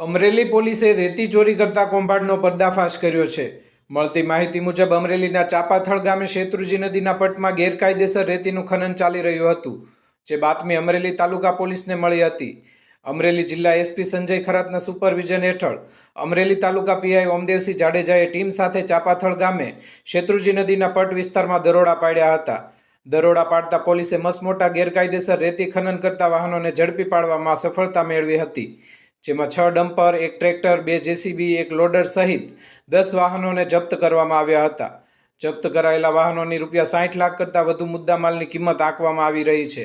અમરેલી પોલીસે રેતી ચોરી કરતા કૌભાંડનો પર્દાફાશ કર્યો છે. મળતી માહિતી મુજબ અમરેલીના ચાપાથળ ગામે શેત્રુજી નદીના પટમાં ગેરકાયદેસર રેતીનું ખનન ચાલી રહ્યું હતું, જે બાતમી અમરેલી તાલુકા પોલીસને મળી હતી. અમરેલી જિલ્લા એસપી સંજય ખરાતના સુપરવિઝન હેઠળ અમરેલી તાલુકા પીઆઈ ઓમદેવસિંહ જાડેજાએ ટીમ સાથે ચાપાથળ ગામે શેત્રુજી નદીના પટ વિસ્તારમાં દરોડા પાડ્યા હતા. દરોડા પાડતા પોલીસે મસમોટા ગેરકાયદેસર રેતી ખનન કરતા વાહનોને ઝડપી પાડવામાં સફળતા મેળવી હતી. જેમાં છ ડમ્પર, એક ટ્રેક્ટર, બે જેસીબી, એક લોડર સહિત દસ વાહનોને જપ્ત કરવામાં આવ્યા હતા. જપ્ત કરાયેલા વાહનોની રૂપિયા સાઠ લાખ કરતાં વધુ મુદ્દામાલની કિંમત આંકવામાં આવી રહી છે.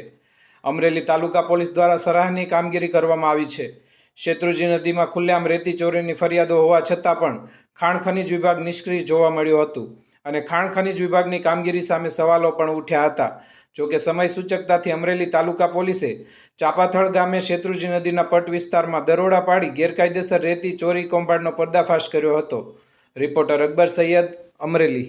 અમરેલી તાલુકા પોલીસ દ્વારા સરાહની કામગીરી કરવામાં આવી છે. શેત્રુજી નદીમાં ખુલ્લેઆમ રેતી ચોરીની ફરિયાદો હોવા છતાં પણ ખાણ ખનીજ વિભાગ નિષ્ક્રિય જોવા મળ્યું હતું અને ખાણ ખનીજ વિભાગની કામગીરી સામે સવાલો પણ ઉઠ્યા હતા. જોકે સમય સૂચકતાથી અમરેલી તાલુકા પોલીસે ચાપાથળ ગામે શેત્રુજી નદીના પટ વિસ્તારમાં દરોડા પાડી ગેરકાયદેસર રેતી ચોરી કૌભાંડનો પર્દાફાશ કર્યો હતો. રિપોર્ટર અકબર સૈયદ, અમરેલી.